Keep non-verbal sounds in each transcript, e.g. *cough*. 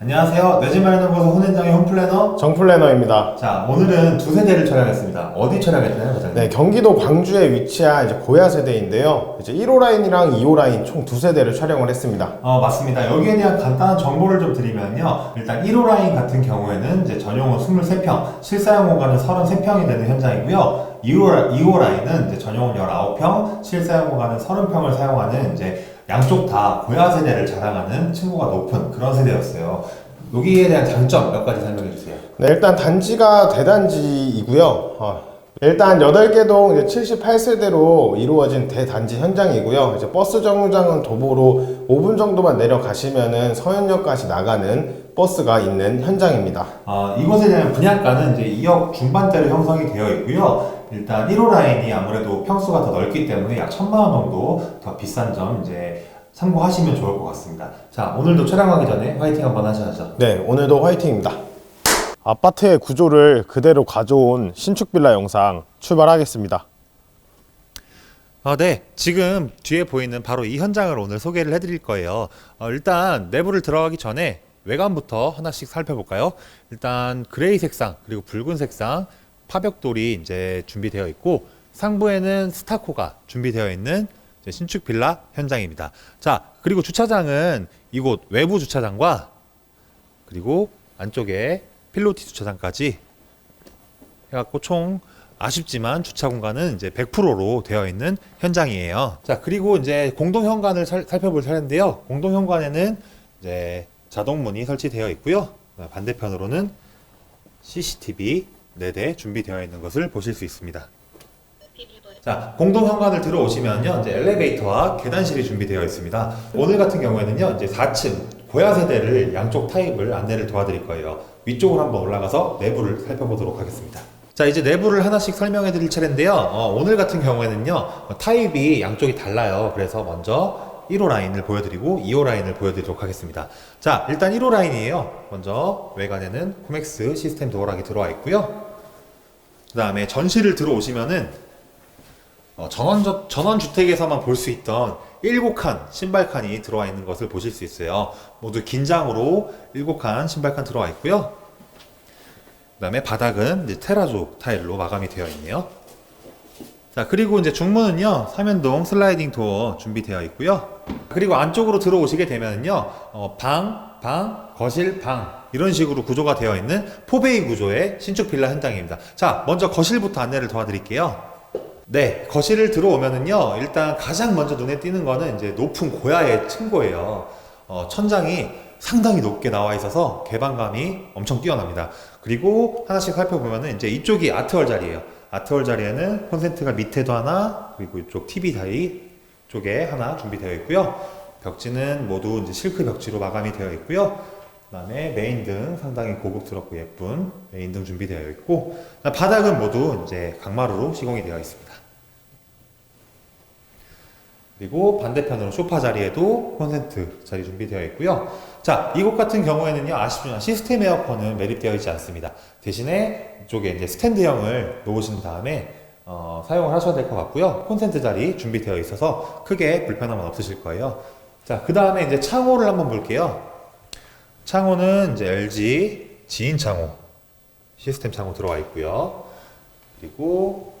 안녕하세요. 내 집 마련을 보서 혼현장의 홈플래너. 정플래너입니다. 자, 오늘은 두 세 대를 촬영했습니다. 어디 촬영했나요, 과장님? 네, 경기도 광주에 위치한 이제 고야 세대인데요. 이제 1호 라인이랑 2호 라인 총 두 세대를 촬영을 했습니다. 어, 맞습니다. 여기에 대한 간단한 정보를 좀 드리면요. 일단 1호 라인 같은 경우에는 이제 전용은 23평, 실사용 공간은 33평이 되는 현장이고요. 2호, 2호 라인은 이제 전용은 19평, 실사용 공간은 30평을 사용하는 이제 양쪽 다 고야 세대를 자랑하는 층고가 높은 그런 세대였어요. 여기에 대한 장점 몇 가지 설명해 주세요. 네, 일단 단지가 대단지이고요. 어, 일단 8개 동 78세대로 이루어진 대단지 현장이고요. 이제 버스 정류장은 도보로 5분 정도만 내려가시면은 서현역까지 나가는 버스가 있는 현장입니다. 어, 이곳에 대한 분양가는 이제 2억 중반대로 형성이 되어 있고요. 일단 1호 라인이 아무래도 평수가 더 넓기 때문에 약 1000만 원 정도 더 비싼 점 이제 참고하시면 좋을 것 같습니다. 자, 오늘도 촬영하기 전에 화이팅 한번 하셔야죠. 네, 오늘도 화이팅입니다. 아파트의 구조를 그대로 가져온 신축 빌라 영상 출발하겠습니다. 아, 네. 지금 뒤에 보이는 바로 이 현장을 오늘 소개를 해드릴 거예요. 어, 일단 내부를 들어가기 전에 외관부터 하나씩 살펴볼까요? 일단 그레이 색상 그리고 붉은 색상 파벽돌이 이제 준비되어 있고 상부에는 스타코가 준비되어 있는 신축 빌라 현장입니다. 자, 그리고 주차장은 이곳 외부 주차장과 그리고 안쪽에 필로티 주차장까지 해갖고 총 아쉽지만 주차 공간은 이제 100%로 되어 있는 현장이에요. 자, 그리고 이제 공동 현관을 살, 살펴볼 차례인데요. 공동 현관에는 이제 자동 문이 설치되어 있고요. 반대편으로는 CCTV 4대 준비되어 있는 것을 보실 수 있습니다. 자, 공동 현관을 들어오시면요. 이제 엘리베이터와 계단실이 준비되어 있습니다. 오늘 같은 경우에는요. 이제 4층 고야 세대를 양쪽 타입을 안내를 도와드릴 거예요. 위쪽으로 한번 올라가서 내부를 살펴보도록 하겠습니다. 자, 이제 내부를 하나씩 설명해 드릴 차례인데요. 어, 오늘 같은 경우에는요. 어, 타입이 양쪽이 달라요. 그래서 먼저 1호 라인을 보여드리고 2호 라인을 보여드리도록 하겠습니다. 자, 일단 1호 라인이에요. 먼저 외관에는 코맥스 시스템 도어락이 들어와 있고요. 그 다음에 전실을 들어오시면은 어, 전원, 전원 주택에서만 볼 수 있던 7칸 신발칸이 들어와 있는 것을 보실 수 있어요. 모두 긴장으로 7칸 신발칸 들어와 있고요. 그 다음에 바닥은 테라조 타일로 마감이 되어 있네요. 자, 그리고 이제 중문은요, 삼연동 슬라이딩 도어 준비되어 있고요. 그리고 안쪽으로 들어오시게 되면요, 어, 방, 방, 거실, 방. 이런 식으로 구조가 되어 있는 포베이 구조의 신축 빌라 현장입니다. 자, 먼저 거실부터 안내를 도와드릴게요. 네, 거실을 들어오면은요, 일단 가장 먼저 눈에 띄는 거는 이제 높은 고야의 층고예요. 어, 천장이 상당히 높게 나와 있어서 개방감이 엄청 뛰어납니다. 그리고 하나씩 살펴보면은 이제 이쪽이 아트월 자리예요. 아트월 자리에는 콘센트가 밑에도 하나, 그리고 이쪽 TV 다이 쪽에 하나 준비되어 있고요. 벽지는 모두 이제 실크 벽지로 마감이 되어 있고요. 그다음에 메인 등 상당히 고급스럽고 예쁜 메인 등 준비되어 있고 바닥은 모두 이제 강마루로 시공이 되어 있습니다. 그리고 반대편으로 소파 자리에도 콘센트 자리 준비되어 있고요. 자, 이곳 같은 경우에는요, 아쉽지만 시스템 에어컨은 매립되어 있지 않습니다. 대신에 이쪽에 이제 스탠드형을 놓으신 다음에 어, 사용을 하셔야 될 것 같고요. 콘센트 자리 준비되어 있어서 크게 불편함은 없으실 거예요. 자, 그 다음에 이제 창호를 한번 볼게요. 창호는 이제 LG 지인 창호 시스템 창호 들어와 있고요. 그리고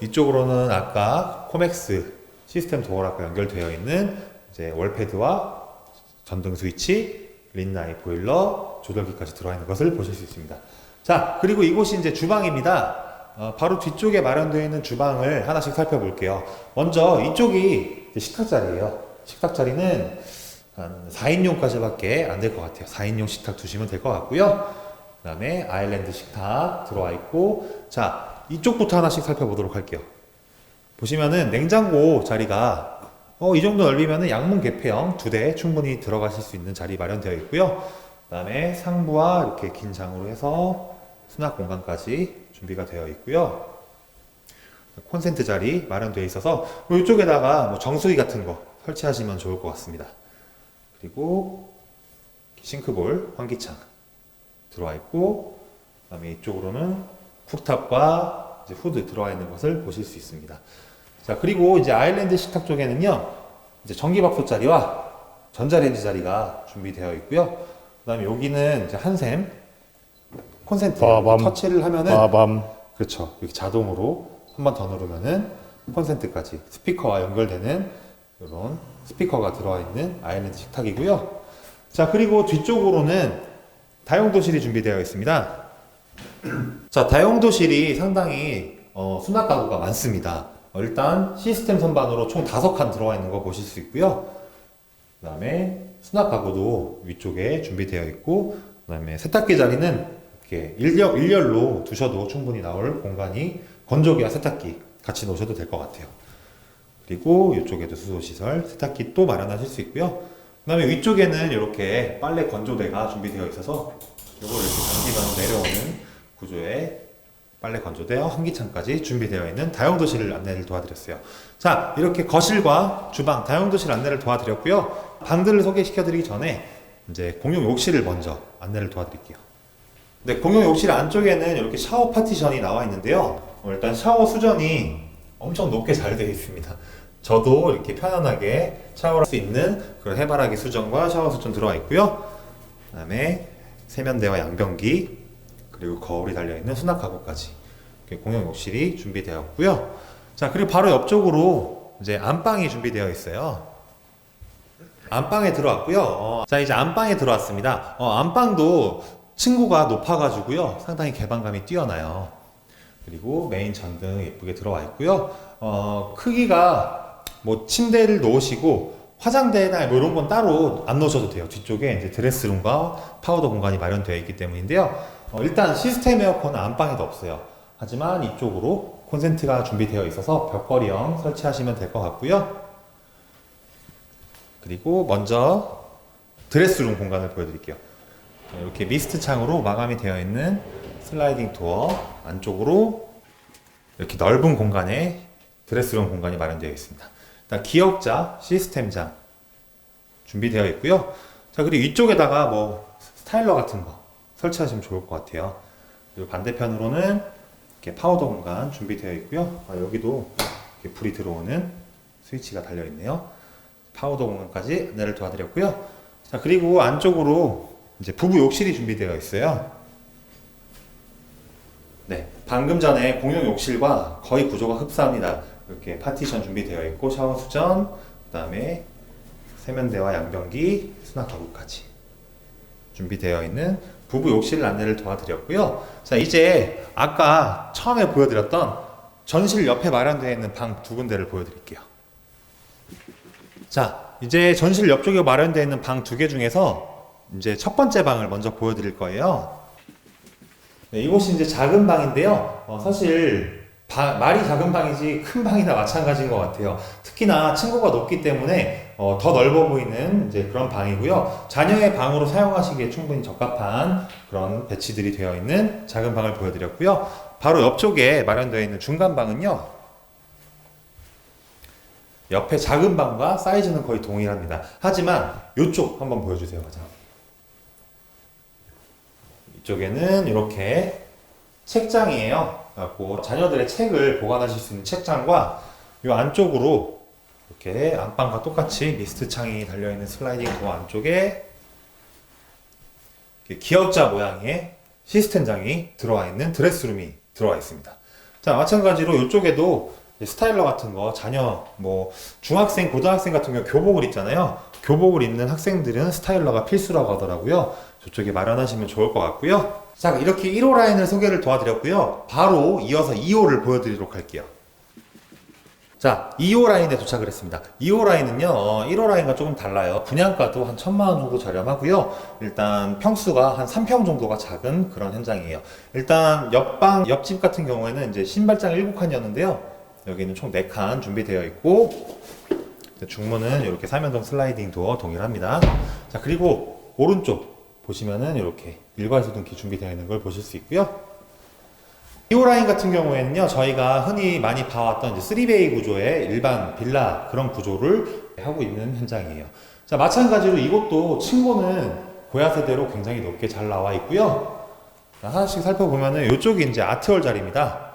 이쪽으로는 아까 코맥스 시스템 도어락과 연결되어 있는 이제 월패드와 전등 스위치, 린나이 보일러, 조절기까지 들어와 있는 것을 보실 수 있습니다. 자, 그리고 이곳이 이제 주방입니다. 어, 바로 뒤쪽에 마련되어 있는 주방을 하나씩 살펴볼게요. 먼저 이쪽이 식탁 자리예요. 식탁 자리는 한 4인용까지밖에 안 될 것 같아요. 4인용 식탁 두시면 될 것 같고요. 그 다음에 아일랜드 식탁 들어와 있고, 자, 이쪽부터 하나씩 살펴보도록 할게요. 보시면은 냉장고 자리가 어, 이 정도 넓이면은 양문 개폐형 두 대 충분히 들어가실 수 있는 자리 마련되어 있고요. 그 다음에 상부와 이렇게 긴 장으로 해서 수납 공간까지 준비가 되어 있고요. 콘센트 자리 마련되어 있어서 뭐 이쪽에다가 뭐 정수기 같은 거 설치하시면 좋을 것 같습니다. 그리고 싱크볼, 환기창 들어와 있고, 그다음에 이쪽으로는 쿡탑과 후드 들어와 있는 것을 보실 수 있습니다. 자, 그리고 이제 아일랜드 식탁 쪽에는요, 이제 전기밥솥 자리와 전자레인지 자리가 준비되어 있고요. 그 다음에 여기는 이제 한샘 콘센트 빠밤. 터치를 하면은 빠밤. 그렇죠. 이렇게 자동으로 한 번 더 누르면은 콘센트까지 스피커와 연결되는 이런 스피커가 들어와 있는 아일랜드 식탁이고요. 자 그리고 뒤쪽으로는 다용도실이 준비되어 있습니다. *clears throat* 자 다용도실이 상당히 어, 수납 가구가 많습니다. 어, 일단 시스템 선반으로 총 다섯 칸 들어와 있는 거 보실 수 있고요. 그 다음에 수납 가구도 위쪽에 준비되어 있고 그 다음에 세탁기 자리는 이렇게 일렬, 일렬로 두셔도 충분히 나올 공간이 건조기와 세탁기 같이 놓으셔도 될 것 같아요. 그리고 이쪽에도 수도 시설 세탁기 또 마련하실 수 있고요. 그 다음에 위쪽에는 이렇게 빨래 건조대가 준비되어 있어서 이걸 이렇게 당기면 내려오는 구조의 빨래 건조대와 환기창까지 준비되어 있는 다용도실 안내를 도와드렸어요. 자, 이렇게 거실과 주방, 다용도실 안내를 도와드렸고요. 방들을 소개시켜드리기 전에 이제 공용 욕실을 먼저 안내를 도와드릴게요. 네, 공용 욕실 안쪽에는 이렇게 샤워 파티션이 나와 있는데요. 어, 일단 샤워 수전이 엄청 높게 잘 되어 있습니다. 저도 이렇게 편안하게 샤워할 수 있는 그런 해바라기 수전과 샤워 수전 들어와 있고요. 그 다음에 세면대와 양변기 그리고 거울이 달려 있는 수납 가구까지 이렇게 공용 욕실이 준비되었고요. 자 그리고 바로 옆쪽으로 이제 안방이 준비되어 있어요. 안방에 들어왔고요. 어, 자 이제 안방에 들어왔습니다. 어, 안방도 층고가 높아가지고요. 상당히 개방감이 뛰어나요. 그리고 메인 전등 예쁘게 들어와 있고요. 어, 크기가 뭐 침대를 놓으시고 화장대나 뭐 이런 건 따로 안 놓으셔도 돼요. 뒤쪽에 이제 드레스룸과 파우더 공간이 마련되어 있기 때문인데요. 어, 일단 시스템 에어컨은 안방에도 없어요. 하지만 이쪽으로 콘센트가 준비되어 있어서 벽걸이형 설치하시면 될 것 같고요. 그리고 먼저 드레스룸 공간을 보여드릴게요. 이렇게 미스트 창으로 마감이 되어 있는 슬라이딩 도어 안쪽으로 이렇게 넓은 공간에 드레스룸 공간이 마련되어 있습니다. 일단 기역자 시스템장 준비되어 있고요. 자 그리고 이쪽에다가 뭐 스타일러 같은 거 설치하시면 좋을 것 같아요. 그리고 반대편으로는 이렇게 파우더 공간 준비되어 있고요. 아, 여기도 이렇게 불이 들어오는 스위치가 달려 있네요. 파우더 공간까지 안내를 도와드렸고요. 자 그리고 안쪽으로 이제 부부 욕실이 준비되어 있어요. 네, 방금 전에 공용 욕실과 거의 구조가 흡사합니다. 이렇게 파티션 준비되어 있고 샤워 수전, 그다음에 세면대와 양변기, 수납 가구까지 준비되어 있는 부부 욕실 안내를 도와드렸고요. 자, 이제 아까 처음에 보여드렸던 전실 옆에 마련되어 있는 방 두 군데를 보여드릴게요. 자, 이제 전실 옆쪽에 마련되어 있는 방 두 개 중에서 이제 첫 번째 방을 먼저 보여드릴 거예요. 네, 이곳이 이제 작은 방인데요. 어, 사실 바- 말이 작은 방이지 큰 방이나 마찬가지인 것 같아요. 특히나 층고가 높기 때문에 어, 더 넓어 보이는 이제 그런 방이고요. 자녀의 방으로 사용하시기에 충분히 적합한 그런 배치들이 되어 있는 작은 방을 보여드렸고요. 바로 옆쪽에 마련되어 있는 중간 방은요. 옆에 작은 방과 사이즈는 거의 동일합니다. 하지만 이쪽 한번 보여주세요, 가장. 이쪽에는 이렇게 책장이에요. 자녀들의 책을 보관하실 수 있는 책장과 이 안쪽으로 이렇게 안방과 똑같이 미스트 창이 달려있는 슬라이딩 도어 안쪽에 기역자 모양의 시스템장이 들어와 있는 드레스룸이 들어와 있습니다. 자, 마찬가지로 이쪽에도 스타일러 같은 거 자녀 뭐 중학생, 고등학생 같은 경우 교복을 입잖아요. 교복을 입는 학생들은 스타일러가 필수라고 하더라고요. 저쪽에 마련하시면 좋을 것 같고요. 자, 이렇게 1호 라인을 소개를 도와드렸고요. 바로 이어서 2호를 보여드리도록 할게요. 자, 2호 라인에 도착을 했습니다. 2호 라인은요, 어, 1호 라인과 조금 달라요. 분양가도 한 천만 원 정도 저렴하고요. 일단 평수가 한 3평 정도가 작은 그런 현장이에요. 일단 옆방, 옆집 같은 경우에는 이제 신발장 7칸이었는데요. 여기는 총 4칸 준비되어 있고, 중문은 이렇게 사면동 슬라이딩 도어 동일합니다. 자, 그리고 오른쪽 보시면은 이렇게 일괄소등기 준비되어 있는 걸 보실 수 있고요. 2호 라인 같은 경우에는요, 저희가 흔히 많이 봐왔던 이제 3베이 구조의 일반 빌라 그런 구조를 하고 있는 현장이에요. 자, 마찬가지로 이곳도 층고는 고야 세대로 굉장히 높게 잘 나와 있고요. 자, 하나씩 살펴보면은 이쪽이 이제 아트월 자리입니다.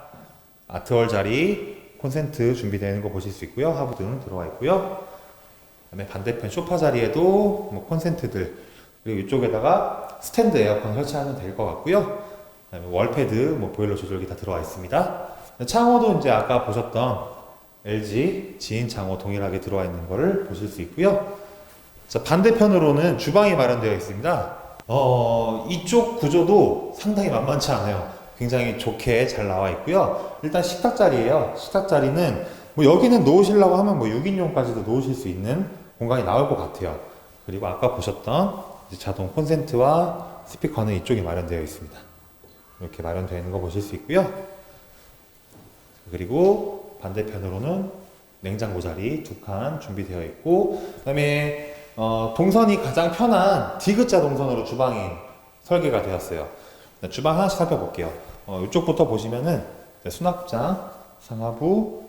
아트월 자리 콘센트 준비되어 있는 거 보실 수 있고요. 하부 등 들어와 있고요. 그다음에 반대편 소파 자리에도 뭐 콘센트들 그리고 이쪽에다가 스탠드 에어컨 설치하면 될 것 같고요. 그다음에 월패드, 뭐 보일러 조절기 다 들어와 있습니다. 창호도 이제 아까 보셨던 LG 지인 창호 동일하게 들어와 있는 거를 보실 수 있고요. 자, 반대편으로는 주방이 마련되어 있습니다. 어, 이쪽 구조도 상당히 만만치 않아요. 굉장히 좋게 잘 나와 있고요. 일단 식탁 자리예요. 식탁 자리는 뭐 여기는 놓으시려고 하면 뭐 6인용까지도 놓으실 수 있는 공간이 나올 것 같아요. 그리고 아까 보셨던 자동 콘센트와 스피커는 이쪽에 마련되어 있습니다. 이렇게 마련되어 있는 거 보실 수 있고요. 그리고 반대편으로는 냉장고 자리 두 칸 준비되어 있고 그다음에 어, 동선이 가장 편한 디귿자 동선으로 주방이 설계가 되었어요. 네, 주방 하나씩 살펴볼게요. 어, 이쪽부터 보시면은 수납장, 상하부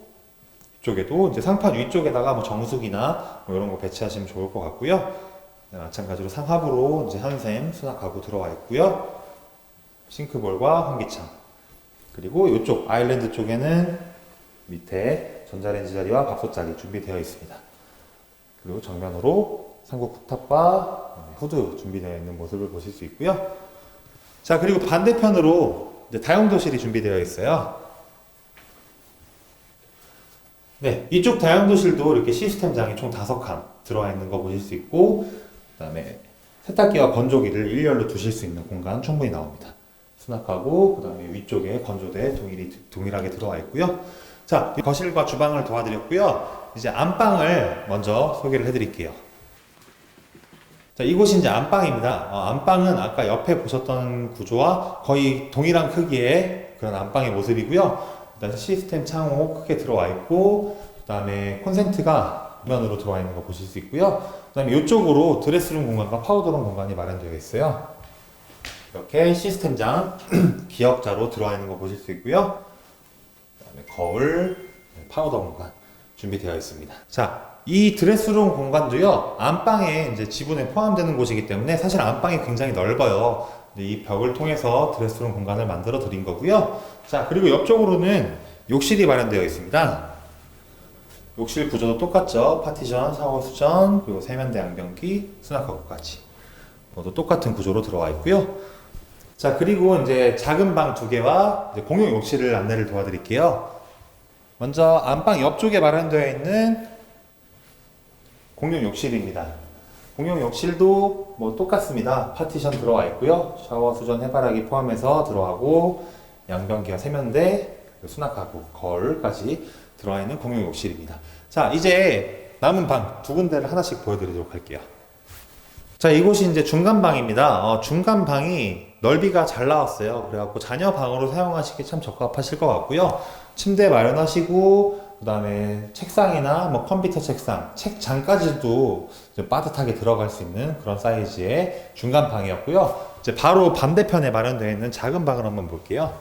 이쪽에도 이제 상판 위쪽에다가 뭐 정수기나 뭐 이런 거 배치하시면 좋을 것 같고요. 네, 마찬가지로 상하부로 이제 한샘 수납 가구 들어와 있고요. 싱크볼과 환기창 그리고 이쪽 아일랜드 쪽에는 밑에 전자레인지 자리와 밥솥 자리 준비되어 있습니다. 그리고 정면으로 삼국 쿡탑과 후드 준비되어 있는 모습을 보실 수 있고요. 자 그리고 반대편으로 다용도실이 준비되어 있어요. 네, 이쪽 다용도실도 이렇게 시스템장이 총 다섯 칸 들어와 있는 거 보실 수 있고, 그 다음에 세탁기와 건조기를 일렬로 두실 수 있는 공간 충분히 나옵니다. 수납하고 그 다음에 위쪽에 건조대 동일이 동일하게 들어와 있고요. 자, 거실과 주방을 도와드렸고요. 이제 안방을 먼저 소개를 해드릴게요. 자, 이곳이 이제 안방입니다. 어, 안방은 아까 옆에 보셨던 구조와 거의 동일한 크기의 그런 안방의 모습이고요. 일단 시스템 창호 크게 들어와 있고, 그 다음에 콘센트가 면으로 들어와 있는 거 보실 수 있고요. 그 다음에 이쪽으로 드레스룸 공간과 파우더룸 공간이 마련되어 있어요. 이렇게 시스템장 *clears throat* 기역자로 들어와 있는 거 보실 수 있고요. 그다음에 거울, 파우더 공간 준비되어 있습니다. 자, 이 드레스룸 공간도요 안방에 이제 지분에 포함되는 곳이기 때문에 사실 안방이 굉장히 넓어요. 이 벽을 통해서 드레스룸 공간을 만들어 드린 거고요. 자, 그리고 옆쪽으로는 욕실이 마련되어 있습니다. 욕실 구조도 똑같죠. 파티션, 샤워 수전, 그리고 세면대 양변기, 수납 가구까지 모두 똑같은 구조로 들어와 있고요. 자, 그리고 이제 작은 방 두 개와 공용 욕실을 안내를 도와드릴게요. 먼저 안방 옆쪽에 마련되어 있는 공용 욕실입니다. 공용 욕실도 뭐 똑같습니다. 파티션 들어와 있고요. 샤워, 수전, 해바라기 포함해서 들어가고 양변기와 세면대, 그리고 수납 가구, 거울까지 들어와 있는 공용 욕실입니다. 자, 이제 남은 방 두 군데를 하나씩 보여드리도록 할게요. 자, 이곳이 이제 중간 방입니다. 어, 중간 방이 넓이가 잘 나왔어요. 그래갖고 자녀 방으로 사용하시기 참 적합하실 것 같고요. 침대 마련하시고, 그 다음에 책상이나 뭐 컴퓨터 책상, 책장까지도 빠듯하게 들어갈 수 있는 그런 사이즈의 중간 방이었고요. 이제 바로 반대편에 마련되어 있는 작은 방을 한번 볼게요.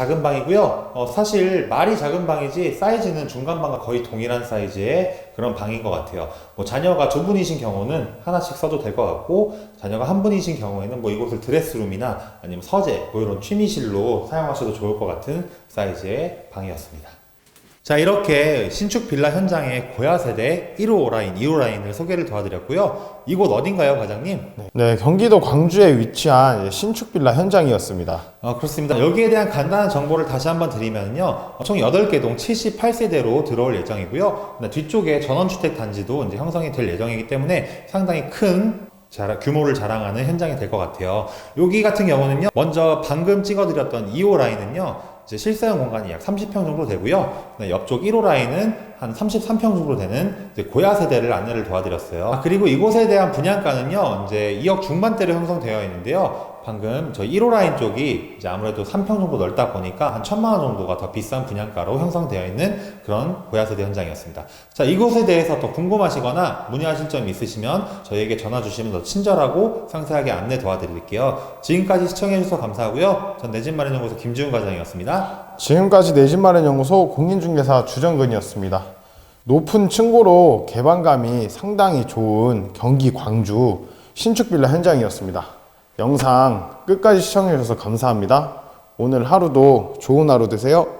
작은 방이고요. 어, 사실 말이 작은 방이지 사이즈는 중간 방과 거의 동일한 사이즈의 그런 방인 것 같아요. 뭐 자녀가 두 분이신 경우는 하나씩 써도 될 것 같고 자녀가 한 분이신 경우에는 뭐 이곳을 드레스룸이나 아니면 서재 뭐 이런 취미실로 사용하셔도 좋을 것 같은 사이즈의 방이었습니다. 자 이렇게 신축 빌라 현장의 고야 세대 1호 라인, 2호 라인을 소개를 도와드렸고요. 이곳 어딘가요, 과장님? 네, 경기도 광주에 위치한 신축 빌라 현장이었습니다. 어, 그렇습니다. 여기에 대한 간단한 정보를 다시 한번 드리면요. 어, 총 8개 동 78세대로 들어올 예정이고요. 뒤쪽에 전원주택 단지도 이제 형성이 될 예정이기 때문에 상당히 큰 자라, 규모를 자랑하는 현장이 될 것 같아요. 여기 같은 경우는요. 먼저 방금 찍어드렸던 2호 라인은요. 이제 실사용 공간이 약 30평 정도 되고요. 네, 옆쪽 1호 라인은 한 33평 정도 되는 고야 세대를 안내를 도와드렸어요. 아, 그리고 이곳에 대한 분양가는요, 이제 2억 중반대로 형성되어 있는데요. 방금 저 1호 라인 쪽이 이제 아무래도 3평 정도 넓다 보니까 한 천만 원 정도가 더 비싼 분양가로 형성되어 있는 그런 고야 세대 현장이었습니다. 자, 이곳에 대해서 더 궁금하시거나 문의하실 점이 있으시면 저희에게 전화 주시면 더 친절하고 상세하게 안내 도와드릴게요. 지금까지 시청해주셔서 감사하고요. 전 내 집 마련 연구소 김지훈 과장이었습니다. 지금까지 내 집 마련 연구소 공인중개사 주정근이었습니다. 높은 층고로 개방감이 상당히 좋은 경기 광주 신축 빌라 현장이었습니다. 영상 끝까지 시청해 주셔서 감사합니다. 오늘 하루도 좋은 하루 되세요.